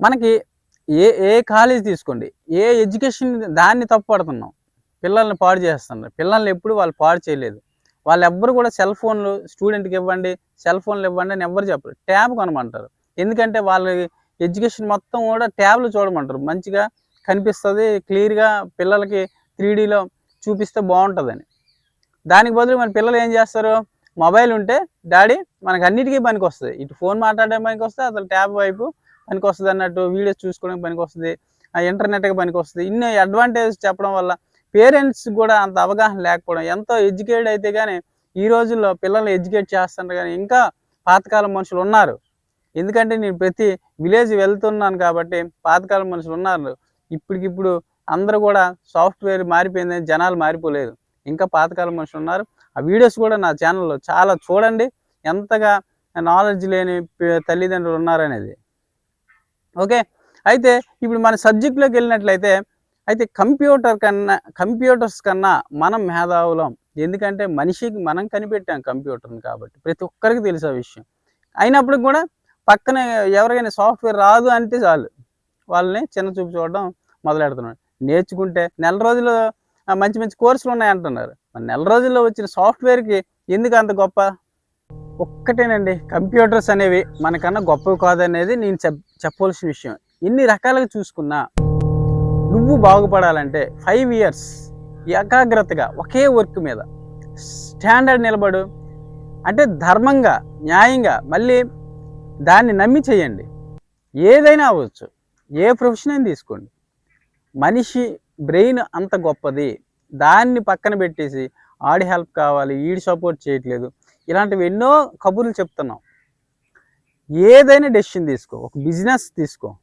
మనకి ఏ ఏ కాలేజ్ తీసుకోండి ఏ ఎడ్యుకేషన్ దాన్ని తప్పుపడుతున్నాం పిల్లల్ని పాడు చేస్తున్నారు. పిల్లల్ని ఎప్పుడు వాళ్ళు పాడు చేయలేదు. వాళ్ళు ఎవ్వరు కూడా సెల్ ఫోన్లు స్టూడెంట్కి ఇవ్వండి సెల్ ఫోన్లు ఇవ్వండి అని ఎవ్వరు చెప్పరు. ట్యాబ్ కొనమంటారు. ఎందుకంటే వాళ్ళ ఎడ్యుకేషన్ మొత్తం కూడా ట్యాబ్లు చూడమంటారు. మంచిగా కనిపిస్తుంది క్లియర్గా పిల్లలకి త్రీడీలో చూపిస్తే బాగుంటుందని. దానికి బదులు మన పిల్లలు ఏం చేస్తారు? మొబైల్ ఉంటే డాడీ మనకు అన్నిటికీ పనికి వస్తుంది ఇటు ఫోన్ మాట్లాడడానికి పనికి వస్తే అసలు ట్యాబ్ వైపు పనికి వస్తుంది అన్నట్టు వీడియోస్ చూసుకోవడానికి పనికి వస్తుంది ఆ ఇంటర్నెట్కి పనికి వస్తుంది ఇన్ని అడ్వాంటేజ్ చెప్పడం వల్ల పేరెంట్స్ కూడా అంత అవగాహన లేకపోవడం ఎంతో ఎడ్యుకేటెడ్ అయితే కానీ ఈ రోజుల్లో పిల్లల్ని ఎడ్యుకేట్ చేస్తున్నారు కానీ ఇంకా పాతకాలం మనుషులు ఉన్నారు. ఎందుకంటే నేను ప్రతి విలేజ్ వెళ్తున్నాను కాబట్టి పాతకాలం మనుషులు ఉన్నారు. ఇప్పటికిప్పుడు అందరూ కూడా సాఫ్ట్వేర్ మారిపోయింది జనాలు మారిపోలేదు. ఇంకా పాతకాలం మనుషులు ఉన్నారు. ఆ వీడియోస్ కూడా నా ఛానల్లో చాలా చూడండి. ఎంతగా నాలెడ్జ్ లేని తల్లిదండ్రులు ఉన్నారనేది. ఓకే? అయితే ఇప్పుడు మన సబ్జెక్ట్లోకి వెళ్ళినట్లయితే అయితే కంప్యూటర్ కన్నా కంప్యూటర్స్ కన్నా మనం మేధావులం. ఎందుకంటే మనిషికి మనం కనిపెట్టాం కంప్యూటర్ని కాబట్టి. ప్రతి ఒక్కరికి తెలుసు ఆ విషయం. అయినప్పుడు కూడా పక్కన ఎవరికైనా సాఫ్ట్వేర్ రాదు అంటే చాలు. వాళ్ళని చిన్న చూపు చూడడం మొదలెడుతున్నాడు. నేర్చుకుంటే నెల రోజులు మంచి మంచి కోర్సులు ఉన్నాయి అంటున్నారు మరి నెల రోజుల్లో వచ్చిన సాఫ్ట్వేర్కి ఎందుకు అంత గొప్ప? ఒక్కటేనండి. కంప్యూటర్స్ అనేవి మనకన్నా గొప్పవి కాదనేది నేను చెప్ చెప్పవలసిన విషయం. ఎన్ని రకాలుగా చూసుకున్నా నువ్వు బాగుపడాలంటే ఫైవ్ ఇయర్స్ ఏకాగ్రతగా ఒకే వర్క్ మీద స్టాండర్డ్ నిలబడు. అంటే ధర్మంగా న్యాయంగా మళ్ళీ దాన్ని నమ్మి చేయండి. ఏదైనా అవ్వచ్చు. ఏ ప్రొఫెషన్ అయినా తీసుకోండి. మనిషి బ్రెయిన్ అంత గొప్పది. దాన్ని పక్కన పెట్టేసి ఆడి హెల్ప్ కావాలి ఈడి సపోర్ట్ చేయట్లేదు. ఇలాంటివి ఎన్నో కబుర్లు చెప్తున్నాం. ఏదైనా డెసిషన్ తీసుకో ఒక బిజినెస్ తీసుకో.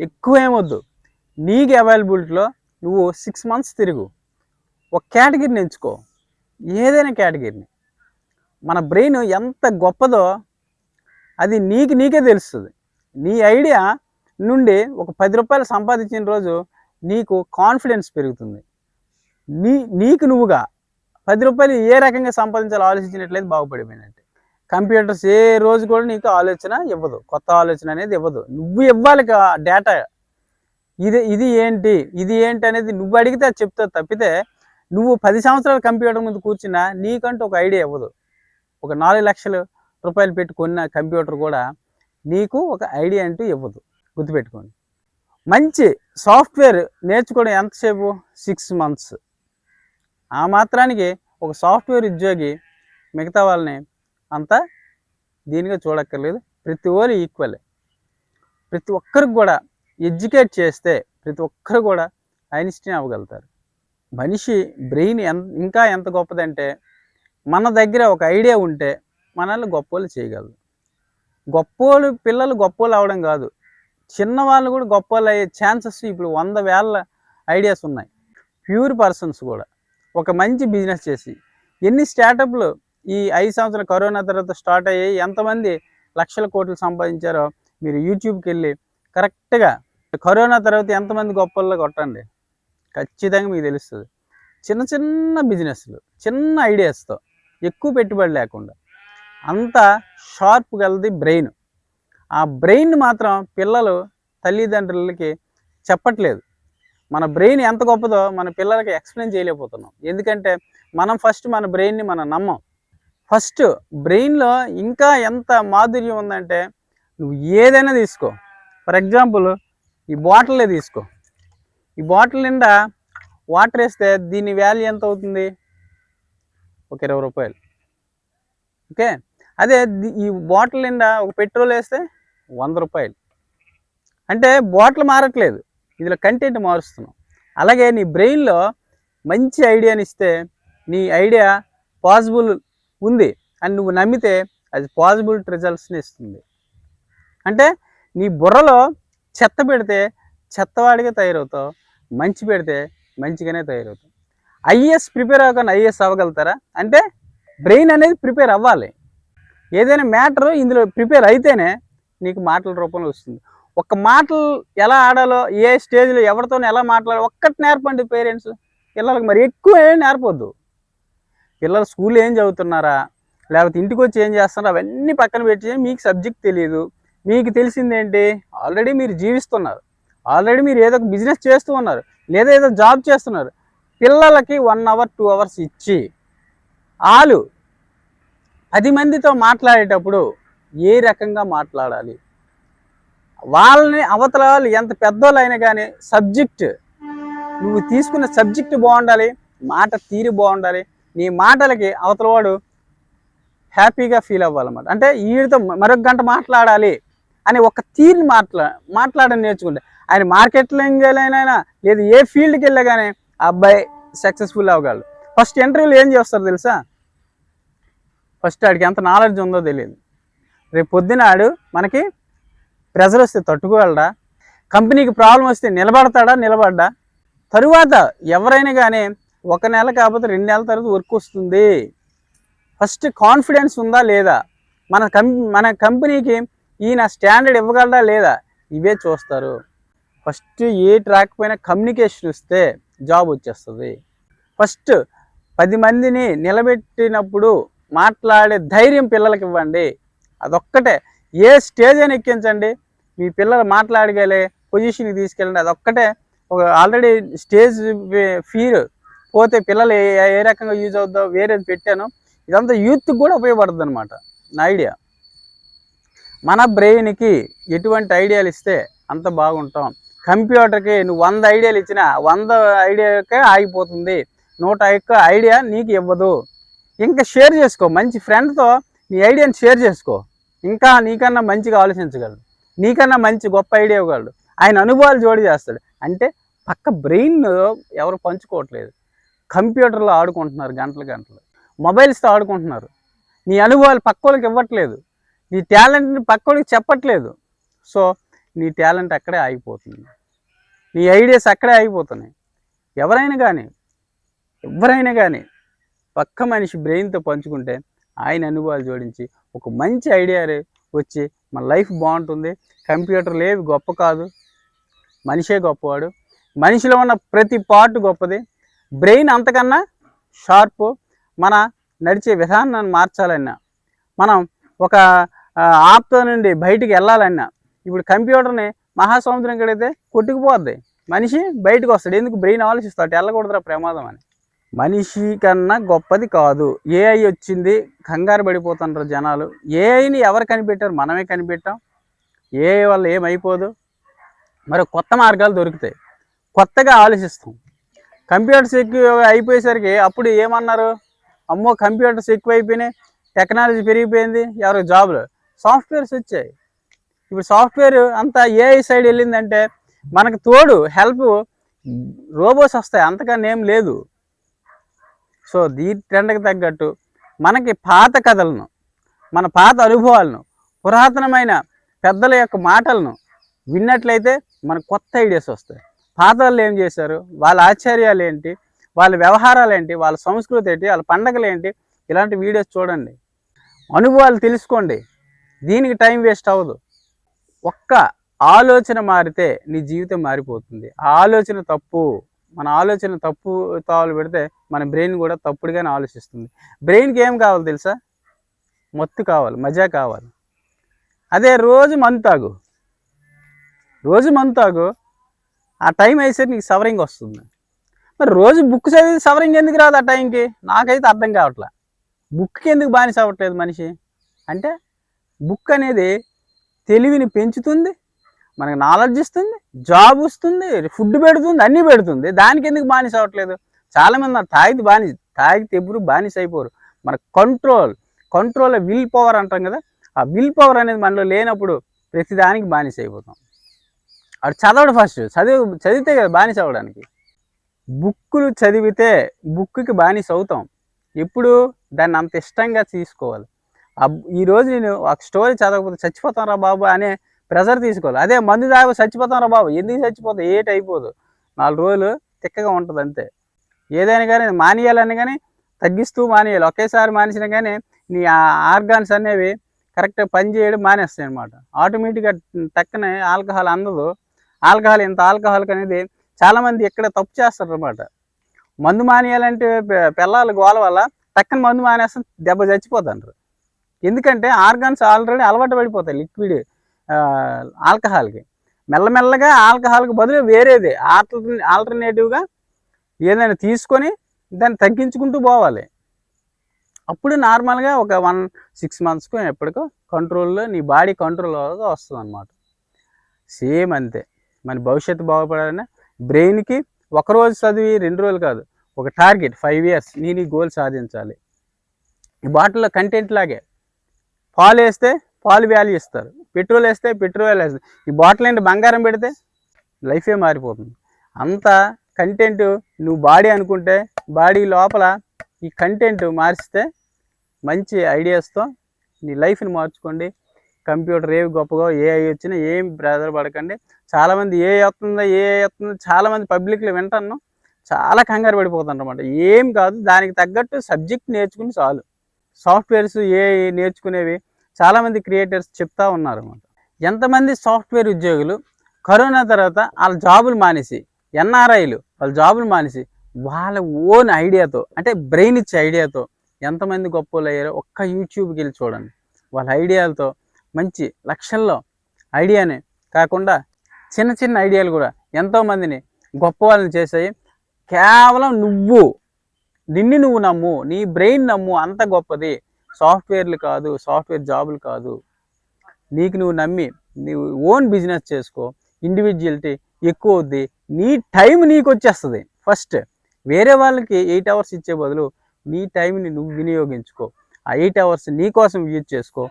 ఎక్కువ ఏమొద్దు. నీకు అవైలబిలిటీలో నువ్వు సిక్స్ మంత్స్ తిరుగు. ఒక కేటగిరీని ఎంచుకో. ఏదైనా కేటగిరీని మన బ్రెయిన్ ఎంత గొప్పదో అది నీకు నీకే తెలుస్తుంది. నీ ఐడియా నుండి ఒక పది రూపాయలు సంపాదించిన రోజు నీకు కాన్ఫిడెన్స్ పెరుగుతుంది. నీ నీకు నువ్వుగా. పది రూపాయలు ఏ రకంగా సంపాదించాలో ఆలోచించినట్లయితే బాగుపడిపోయినట్టే. కంప్యూటర్స్ ఏ రోజు కూడా నీకు ఆలోచన ఇవ్వదు. కొత్త ఆలోచన అనేది ఇవ్వదు. నువ్వు ఇవ్వాలి డేటా. ఇది ఇది ఏంటి? ఇది ఏంటి అనేది నువ్వు అడిగితే అది చెప్తావు తప్పితే నువ్వు పది సంవత్సరాలు కంప్యూటర్ ముందు కూర్చున్నా నీకంటూ ఒక ఐడియా ఇవ్వదు. ఒక నాలుగు లక్షలు రూపాయలు పెట్టి కొన్న కంప్యూటర్ కూడా నీకు ఒక ఐడియా అంటూ ఇవ్వదు. గుర్తుపెట్టుకోండి. మంచి సాఫ్ట్వేర్ నేర్చుకోవడం ఎంతసేపు? Six months. ఆ మాత్రానికి ఒక సాఫ్ట్వేర్ ఉద్యోగి మిగతా వాళ్ళని అంతా దీనిగా చూడక్కర్లేదు. ప్రతి ఒక్కరు ఈక్వల్. ప్రతి ఒక్కరికి కూడా ఎడ్యుకేట్ చేస్తే ప్రతి ఒక్కరు కూడా ఐన్స్టీన్ అవ్వగలుగుతారు. మనిషి బ్రెయిన్ ఎంత ఇంకా ఎంత గొప్పదంటే మన దగ్గర ఒక ఐడియా ఉంటే మనల్ని గొప్పోళ్ళు చేయగలరు. గొప్పోళ్ళు పిల్లలు గొప్పోళ్ళు అవడం కాదు. చిన్నవాళ్ళు కూడా గొప్పోళ్ళు అయ్యే ఛాన్సెస్ ఇప్పుడు వంద వేల ఐడియాస్ ఉన్నాయి. ప్యూర్ పర్సన్స్ కూడా. ఒక మంచి బిజినెస్ చేసి ఎన్ని స్టార్టప్లు ఈ ఐదు సంవత్సరాల కరోనా తర్వాత స్టార్ట్ అయ్యాయి ఎంతమంది లక్షల కోట్లు సంపాదించారో మీరు యూట్యూబ్కి వెళ్ళి కరెక్ట్గా కరోనా తర్వాత ఎంతమంది గొప్పల్లో కొట్టండి. ఖచ్చితంగా మీకు తెలుస్తుంది. చిన్న చిన్న బిజినెస్లు చిన్న ఐడియాస్తో ఎక్కువ పెట్టుబడి లేకుండా అంత షార్ప్ గలది బ్రెయిన్. ఆ బ్రెయిన్ మాత్రం పిల్లలు తల్లిదండ్రులకి చెప్పట్లేదు. మన బ్రెయిన్ ఎంత గొప్పదో మన పిల్లలకి ఎక్స్ప్లెయిన్ చేయలేకపోతున్నాం. ఎందుకంటే మనం ఫస్ట్ మన బ్రెయిన్ని మనం నమ్మం. ఫస్ట్ బ్రెయిన్లో ఇంకా ఎంత మాధుర్యం ఉందంటే నువ్వు ఏదైనా తీసుకో. ఫర్ ఎగ్జాంపుల్ ఈ బాటిలే తీసుకో. ఈ బాటిల్ నిండా వాటర్ వేస్తే దీని వాల్యూ ఎంత అవుతుంది? ఒక ఇరవై రూపాయలు. ఓకే? అదే ఈ బాటిల్ నిండా ఒక పెట్రోల్ వేస్తే వంద రూపాయలు. అంటే బాటిల్ మారట్లేదు. ఇందులో కంటెంట్ మారుస్తున్నాం. అలాగే నీ బ్రెయిన్లో మంచి ఐడియాని ఇస్తే నీ ఐడియా పాసిబుల్ ఉంది అని నువ్వు నమ్మితే అది పాసిబుల్ రిజల్ట్స్ని ఇస్తుంది. అంటే నీ బుర్రలో చెత్త పెడితే చెత్తవాడిగా తయారవుతావు మంచి పెడితే మంచిగానే తయారవుతావు. ఐఏఎస్ ప్రిపేర్ అవ్వకుండా ఐఏఎస్ అవ్వగలుగుతారా? అంటే బ్రెయిన్ అనేది ప్రిపేర్ అవ్వాలి. ఏదైనా మ్యాటర్ ఇందులో ప్రిపేర్ అయితేనే నీకు మాటల రూపంలో వస్తుంది. ఒక మాటలు ఎలా ఆడాలో ఏ స్టేజ్లో ఎవరితో ఎలా మాట్లాడాలో ఒక్కటి నేర్పండి పేరెంట్స్. పిల్లలకు మరి ఎక్కువ ఏం నేర్పొద్దు. పిల్లలు స్కూల్ ఏం చదువుతున్నారా లేకపోతే ఇంటికి వచ్చి ఏం చేస్తున్నారా అవన్నీ పక్కన పెట్టి మీకు సబ్జెక్ట్ తెలియదు మీకు తెలిసింది ఏంటి? ఆల్రెడీ మీరు జీవిస్తున్నారు. ఆల్రెడీ మీరు ఏదో ఒక బిజినెస్ చేస్తూ ఉన్నారు లేదా ఏదో జాబ్ చేస్తున్నారు. పిల్లలకి వన్ అవర్ టూ అవర్స్ ఇచ్చి వాళ్ళు పది మందితో మాట్లాడేటప్పుడు ఏ రకంగా మాట్లాడాలి? వాళ్ళని అవతల వాళ్ళు ఎంత పెద్దోళ్ళు అయినా కానీ సబ్జెక్ట్ నువ్వు తీసుకున్న సబ్జెక్ట్ బాగుండాలి మాట తీరు బాగుండాలి నీ మాటలకి అవతల వాడు హ్యాపీగా ఫీల్ అవ్వాలన్నమాట. అంటే వీడితో మరొక గంట మాట్లాడాలి అని ఒక తీరుని మాట్లా మాట్లాడని నేర్చుకుంటే ఆయన మార్కెట్లో అయినా లేదు ఏ ఫీల్డ్కి వెళ్ళా కానీ ఆ అబ్బాయి సక్సెస్ఫుల్ అవ్వగలడు. ఫస్ట్ ఇంటర్వ్యూలో ఏం చేస్తారు తెలుసా? ఫస్ట్ ఆడికి ఎంత నాలెడ్జ్ ఉందో తెలియదు. రేపు పొద్దున ఆడు మనకి ప్రెజర్ వస్తే తట్టుకోగలడా? కంపెనీకి ప్రాబ్లం వస్తే నిలబడతాడా నిలబడ్డా? తరువాత ఎవరైనా కానీ ఒక నెల కాకపోతే రెండు నెలల తర్వాత వర్క్ వస్తుంది. ఫస్ట్ కాన్ఫిడెన్స్ ఉందా లేదా? మన కం మన కంపెనీకి ఈయన స్టాండర్డ్ ఇవ్వగలడా లేదా? ఇవే చూస్తారు. ఫస్ట్ ఏ ట్రాక్ పైన కమ్యూనికేషన్ ఇస్తే జాబ్ వచ్చేస్తుంది. ఫస్ట్ పది మందిని నిలబెట్టినప్పుడు మాట్లాడే ధైర్యం పిల్లలకి ఇవ్వండి. అదొక్కటే. ఏ స్టేజ్ అని ఎక్కించండి. మీ పిల్లలు మాట్లాడగలే పొజిషన్కి తీసుకెళ్ళండి. అదొక్కటే. ఒక ఆల్రెడీ స్టేజ్ ఫీర్ పోతే పిల్లలు ఏ రకంగా యూజ్ అవుద్దో వేరేది పెట్టాను. ఇదంతా యూత్కి కూడా ఉపయోగపడుతుంది అనమాట నా ఐడియా. మన బ్రెయిన్కి ఎటువంటి ఐడియాలు ఇస్తే అంత బాగుంటాం. కంప్యూటర్కి నువ్వు వంద ఐడియాలు ఇచ్చినా వంద ఐడియాకే ఆగిపోతుంది. నూట ఒక్క ఐడియా నీకు ఇవ్వదు. ఇంకా షేర్ చేసుకో. మంచి ఫ్రెండ్తో నీ ఐడియాని షేర్ చేసుకో. ఇంకా నీకన్నా మంచిగా ఆలోచించగలడు. నీకన్నా మంచి గొప్ప ఐడియా ఇవ్వగలడు. ఆయన అనుభవాలు జోడి చేస్తాడు. అంటే పక్క బ్రెయిన్ ఎవరు పంచుకోవట్లేదు. కంప్యూటర్లో ఆడుకుంటున్నారు గంటలు గంటలు. మొబైల్స్తో ఆడుకుంటున్నారు. నీ అనుభవాలు పక్కోళ్ళకి ఇవ్వట్లేదు. నీ టాలెంట్ని పక్కోళ్ళకి చెప్పట్లేదు. సో నీ టాలెంట్ అక్కడే ఆగిపోతుంది. నీ ఐడియాస్ అక్కడే ఆగిపోతున్నాయి. ఎవరైనా కానీ ఎవరైనా కానీ పక్క మనిషి బ్రెయిన్తో పంచుకుంటే ఆయన అనుభవాలు జోడించి ఒక మంచి ఐడియా వచ్చి మన లైఫ్ బాగుంటుంది. కంప్యూటర్లు ఏవి గొప్ప కాదు. మనిషే గొప్పవాడు. మనిషిలో ఉన్న ప్రతి పార్ట్ గొప్పది. బ్రెయిన్ అంతకన్నా షార్ప్. మన నడిచే విధానాన్ని మార్చాలన్నా. మనం ఒక ఆప్తో నుండి బయటికి వెళ్ళాలన్నా. ఇప్పుడు కంప్యూటర్ని మహాసముద్రం కడిగితే కొట్టుకుపోద్ది. మనిషి బయటకు వస్తాడు. ఎందుకు బ్రెయిన్ ఆలోచిస్తాడు? వెళ్ళకూడదురా ప్రమాదం అని. మనిషి కన్నా గొప్పది కాదు. ఏఐ వచ్చింది కంగారు పడిపోతున్నారు జనాలు. ఏఐని ఎవరు కనిపెట్టారు? మనమే కనిపెట్టాం. ఏఐ వల్ల ఏమైపోదు? మరి కొత్త మార్గాలు దొరుకుతాయి. కొత్తగా ఆలోచిస్తాం. కంప్యూటర్స్ ఎక్కువ అయిపోయేసరికి అప్పుడు ఏమన్నారు? అమ్మో కంప్యూటర్స్ ఎక్కువ అయిపోయినాయి టెక్నాలజీ పెరిగిపోయింది. ఎవరు? జాబ్లు. సాఫ్ట్వేర్స్ వచ్చాయి. ఇప్పుడు సాఫ్ట్వేర్ అంతా ఏఐ సైడ్ వెళ్ళిందంటే మనకు తోడు హెల్ప్ రోబోస్ వస్తాయి. అంతకన్నా ఏం లేదు. సో ఈ ట్రెండ్కి తగ్గట్టు మనకి పాత కథలను మన పాత అనుభవాలను పురాతనమైన పెద్దల యొక్క మాటలను విన్నట్లయితే మనకు కొత్త ఐడియాస్ వస్తాయి. పాత వాళ్ళు ఏం చేశారు? వాళ్ళ ఆశ్చర్యాలు ఏంటి? వాళ్ళ వ్యవహారాలు ఏంటి? వాళ్ళ సంస్కృతి ఏంటి? వాళ్ళ పండగలు ఏంటి? ఇలాంటి వీడియోస్ చూడండి. అనుభవాలు తెలుసుకోండి. దీనికి టైం వేస్ట్ అవ్వదు. ఒక్క ఆలోచన మారితే నీ జీవితం మారిపోతుంది. ఆ ఆలోచన తప్పు. మన ఆలోచన తప్పు తావులు పెడితే మన బ్రెయిన్ కూడా తప్పుడుగానే ఆలోచిస్తుంది. బ్రెయిన్కి ఏం కావాలి తెలుసా? మత్తు కావాలి మజా కావాలి. అదే రోజు మందు తాగు. రోజు మందు తాగు ఆ టైం అయితే నీకు సవరింగ్ వస్తుంది. మరి రోజు బుక్ చదివి సవరింగ్ ఎందుకు రాదు ఆ టైంకి? నాకైతే అర్థం కావట్లే. బుక్కి ఎందుకు బానిస అవ్వట్లేదు మనిషి? అంటే బుక్ అనేది తెలివిని పెంచుతుంది మనకి నాలెడ్జ్ ఇస్తుంది జాబ్ వస్తుంది ఫుడ్ పెడుతుంది అన్నీ పెడుతుంది. దానికి ఎందుకు బానిస అవ్వట్లేదు? చాలామంది తాగితే బానిస తాగితే ఎప్పుడు బానిస అయిపోరు. మన కంట్రోల్ కంట్రోల్ విల్ పవర్ అంటాం కదా ఆ విల్ పవర్ అనేది మనలో లేనప్పుడు ప్రతిదానికి బానిస అయిపోతాం. అటు చదవడు ఫస్ట్ చదివి చదివితే కదా బానిస అవ్వడానికి. బుక్కులు చదివితే బుక్కి బానిస అవుతాం. ఎప్పుడు? దాన్ని అంత ఇష్టంగా తీసుకోవాలి. ఈ రోజు నేను ఒక స్టోరీ చదవకపోతే చచ్చిపోతాం రా బాబు అనే ప్రెజర్ తీసుకోవాలి. అదే మందు తాగి చచ్చిపోతాం రా బాబు. ఎందుకు చచ్చిపోతాం ఏటి అయిపోదు నాలుగు రోజులు తిక్కగా ఉంటుంది అంతే. ఏదైనా కానీ మానేయాలని కానీ తగ్గిస్తూ మానేయాలి. ఒకేసారి మానేసినా కానీ నీ ఆర్గాన్స్ అనేవి కరెక్ట్గా పని చేయడం మానేస్తాయి అనమాట ఆటోమేటిక్గా టక్కనే ఆల్కహాల్ అందదు. ఆల్కహాల్ ఇంత ఆల్కహాల్ అనేది చాలామంది ఇక్కడ తప్పు చేస్తారు అనమాట మందు మానేయాలంటే పిల్లలు గోల వల్ల టక్కన మందు మానేస్తే దెబ్బ చచ్చిపోతాండ్రు. ఎందుకంటే ఆర్గాన్స్ ఆల్రెడీ అలవాటు పడిపోతాయి లిక్విడ్. ఆల్కహాల్కి. మెల్లమెల్లగా ఆల్కహాల్కి బదులు వేరేది. ఆల్టర్ ఆల్టర్నేటివ్గా ఏదైనా తీసుకొని దాన్ని తగ్గించుకుంటూ పోవాలి. అప్పుడు నార్మల్గా ఒక వన్ సిక్స్ మంత్స్కు ఎప్పటికో కంట్రోల్లో నీ బాడీ కంట్రోల్ వస్తుంది అనమాట సేమ్ అంతే. మన భవిష్యత్తు బాగుపడాలనే బ్రెయిన్కి ఒక రోజు చదివి రెండు రోజులు కాదు ఒక టార్గెట్ ఫైవ్ ఇయర్స్ నేను ఈ గోల్ సాధించాలి. ఈ బాటిల్లో కంటెంట్ లాగే. పాలు వేస్తే పాలు వాల్యూ ఇస్తారు. పెట్రోల్ వేస్తే పెట్రోల్ వేస్తే ఈ బాటిల్ ఏంటి బంగారం పెడితే? లైఫే మారిపోతుంది. అంత కంటెంట్ నువ్వు బాడీ అనుకుంటే బాడీ లోపల ఈ కంటెంట్ మార్చితే మంచి ఐడియాస్తో నీ లైఫ్ని మార్చుకోండి. కంప్యూటర్ ఏవి గొప్పగా ఏఐ వచ్చినా ఏం బ్రదర్ పడకండి. చాలామంది ఏ వస్తుందో ఏ వస్తుందో చాలామంది పబ్లిక్లో వింటాను చాలా కంగారు పడిపోతారు అనమాట ఏం కాదు దానికి తగ్గట్టు సబ్జెక్ట్ నేర్చుకుని చాలు. సాఫ్ట్వేర్స్ ఏ నేర్చుకునేవి చాలామంది క్రియేటర్స్ చెప్తా ఉన్నారు అనమాట ఎంతమంది సాఫ్ట్వేర్ ఉద్యోగులు కరోనా తర్వాత వాళ్ళ జాబులు మానేసి ఎన్ఆర్ఐలు వాళ్ళ జాబులు మానేసి వాళ్ళ ఓన్ ఐడియాతో అంటే బ్రెయిన్ ఇచ్చే ఐడియాతో ఎంతమంది గొప్పలు అయ్యారో ఒక్క యూట్యూబ్కి వెళ్ళి చూడండి. వాళ్ళ ఐడియాలతో మంచి లక్షల్లో ఐడియానే కాకుండా చిన్న చిన్న ఐడియాలు కూడా ఎంతోమందిని గొప్ప వాళ్ళని చేసాయి కేవలం నువ్వు నిన్ను నువ్వు నమ్ము నీ బ్రెయిన్ నమ్ము అంత గొప్పది. సాఫ్ట్వేర్లు కాదు సాఫ్ట్వేర్ జాబులు కాదు. నీకు నువ్వు నమ్మి నువ్వు ఓన్ బిజినెస్ చేసుకో ఇండివిజువలిటీ ఎక్కువ అవుద్ది నీ టైం నీకు వచ్చేస్తుంది. ఫస్ట్ వేరే వాళ్ళకి ఎయిట్ అవర్స్ ఇచ్చే బదులు నీ టైంని నువ్వు వినియోగించుకో. ఆ ఎయిట్ అవర్స్ నీ కోసం యూజ్ చేసుకో.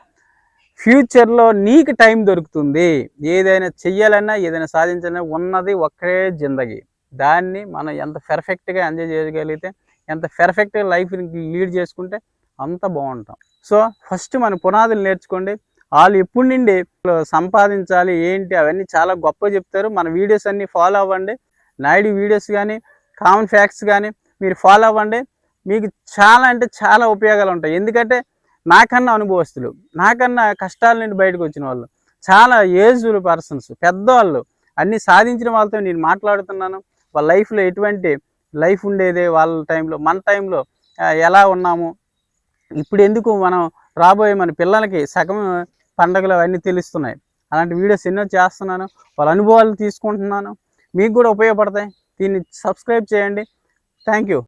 ఫ్యూచర్లో నీకు టైం దొరుకుతుంది. ఏదైనా చెయ్యాలన్నా ఏదైనా సాధించాలన్నా ఉన్నది ఒక్కరే జిందగి. దాన్ని మనం ఎంత పెర్ఫెక్ట్గా ఎంజాయ్ చేయగలిగితే ఎంత పెర్ఫెక్ట్గా లైఫ్ని లీడ్ చేసుకుంటే అంత బాగుంటాం. సో ఫస్ట్ మన పునాదులు నేర్చుకోండి. వాళ్ళు ఎప్పటి నుండి సంపాదించాలి ఏంటి అవన్నీ చాలా గొప్ప చెప్తారు. మన వీడియోస్ అన్నీ ఫాలో అవ్వండి. నాయుడు వీడియోస్ కానీ కామన్ ఫ్యాక్ట్స్ కానీ మీరు ఫాలో అవ్వండి. మీకు చాలా అంటే చాలా ఉపయోగాలు ఉంటాయి. ఎందుకంటే నాకన్నా అనుభవస్తులు నాకన్నా కష్టాల నుండి బయటకు వచ్చిన వాళ్ళు చాలా ఏజ్డ్ పర్సన్స్ పెద్దవాళ్ళు అన్నీ సాధించిన వాళ్ళతో నేను మాట్లాడుతున్నాను. వాళ్ళ లైఫ్లో ఎటువంటి లైఫ్ ఉండేదే వాళ్ళ టైంలో మన టైంలో ఎలా ఉన్నాము ఇప్పుడు ఎందుకు మనం రాబోయే మన పిల్లలకి సగం పండగలు అవన్నీ తెలుస్తున్నాయి. అలాంటి వీడియోస్ ఎన్నో చేస్తున్నాను. వాళ్ళ అనుభవాలు తీసుకుంటున్నాను. మీకు కూడా ఉపయోగపడతాయి. దీన్ని సబ్స్క్రైబ్ చేయండి. Thank you